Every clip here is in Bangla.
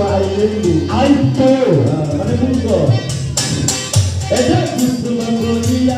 আইতো মানে বুঝতো এটা কিছু বলিয়া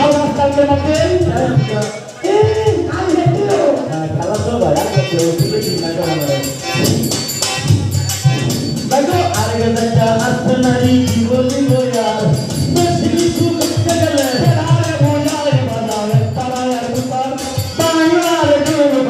সাজাইছি বাবা কালকে মাকে এ আমি হেঁটে খেলা তো ভাই আর কত ওষুধে ঠিক না করে দেখো আরেক দেখা আসতে নারী কি বলিব আর বেশি কিছু করতে গেলে আরে মজারে বাজাবে তারা আর বুতার বাংলার গুণ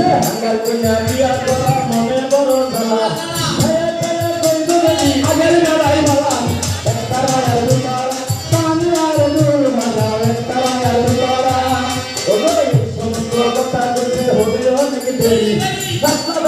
Yeah, I got to bring that beat up, but I'm on it. অনেক দেরি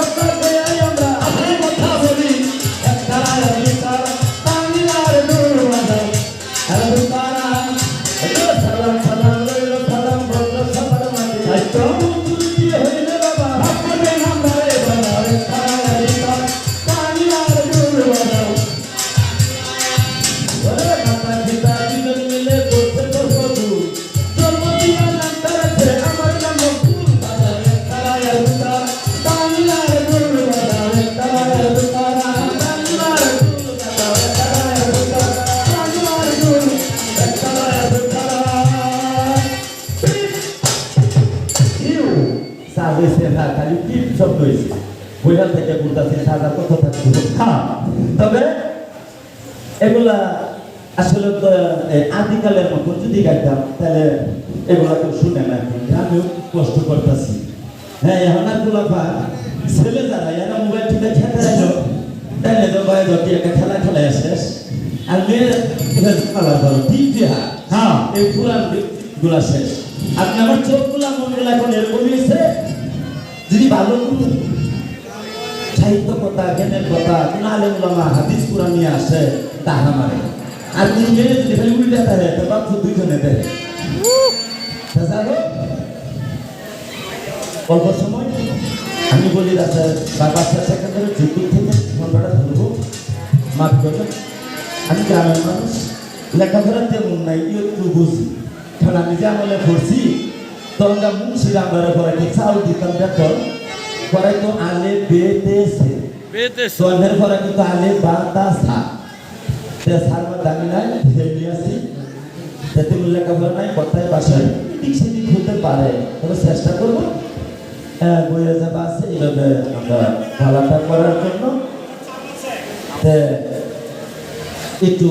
বইটা থেকে বলতেছে সাজা কত থাকবে। হ্যাঁ তবে এগুলা আসলে তো আদিকালের মতো যদি গাইতাম, তাহলে এগুলা কেউ শুনে না আমিও কষ্ট করতেছি। হ্যাঁ এখন আরগুলা ছেলে যারা, এরা মোবাইল টিপে খেতে যাইলো তাহলে তো বাইরে একটা খেলা খেলায় শেষ। আর মেয়ের খেলা ধরো ঠিক হ্যাঁ এই পুরানগুলা শেষ। আপনি আমার চোখগুলা মনগুলা এখন এরকম হয়েছে। যদি ভালো সাহিত্য কথা জ্ঞানের কথা আলেম উলামা হাদিস কোরআন নিয়ে আসে, তাহা মারে। আর মেয়ে যদি খালি উল্টা তো বাপ দুইজনে তাছাড়া অল্প সময়। আমি বলি রাস্তা বা বাচ্চা সেকেন্ডারে যুদ্ধ থেকে ফোনটা ধরবো। মাফ করবেন, আমি গ্রামের মানুষ। লেখাপড়া তেমন নাই, একটু বুঝি। কারণ আমি যে আমলে পড়ছি তখন মুন্সির দিতাম বেতন পড়াই তো আলে বেতে সে সন্ধ্যের পরে কিন্তু আলে বা তা সা তে সার মধ্যে আমি নাই হেলি আছি। যাতে লেখাপড়া নাই কথায় বাসায়। ঠিক সেদিক হতে পারে। তবে চেষ্টা করব। বইয়ে যাবা আছে এইভাবে আমরা খেলাটা করার জন্য। একটু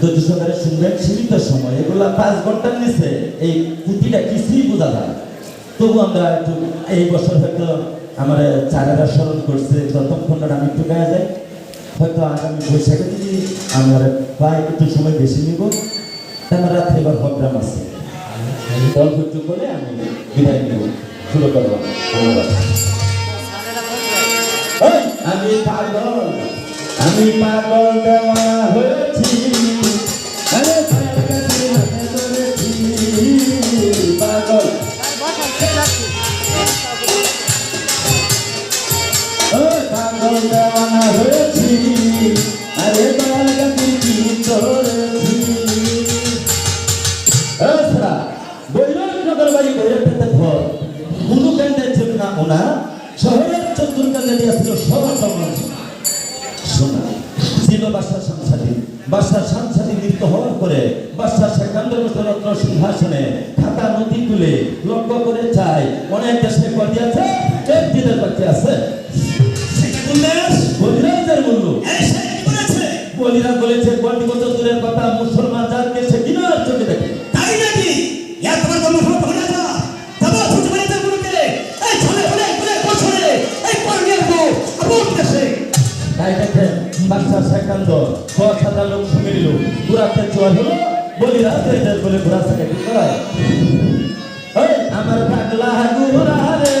ধৈর্য সহকারে শুনবেন সীমিত সময়। এগুলা পাঁচ ঘণ্টার নিচে এই পুঁথিটা কিছুই বোঝা যায় তবু আমরা একটু এই বছর হয়তো আমার চারেরা স্মরণ করছে খণ্ডটা আমি একটু গায়ে যাই। হয়তো আগামী বৈশাখে যদি আমার ভাই একটু সময় বেশি নিব আমার রাত্রে এবার হকড্রাম আছে। দল সহ্য করে আমি বিদায় নিব। শুরু করব। ধন্যবাদ। আমি পাগল। আমি পাগল দেওয়া শহরের চতুর কেন্দ্রে দিয়েছিল সবার মানুষ শোনা ছিল মৃত্যু হওয়ার পরে বাসার সেকান্দের মতো রত্ন সিংহাসনে খাতা নদী তুলে লক্ষ্য করে চাই অনেক দেশে করিয়াছে একদিনের বাকি আছে। বলিরাজের মূল্য বলিরাজ বলেছে গণ্ডিগত দূরের কথা ঘোরাতে চোয়ার হলো বলে ঘোরা থাকে কি করায়? ওই আমার পাগলা গুরা রে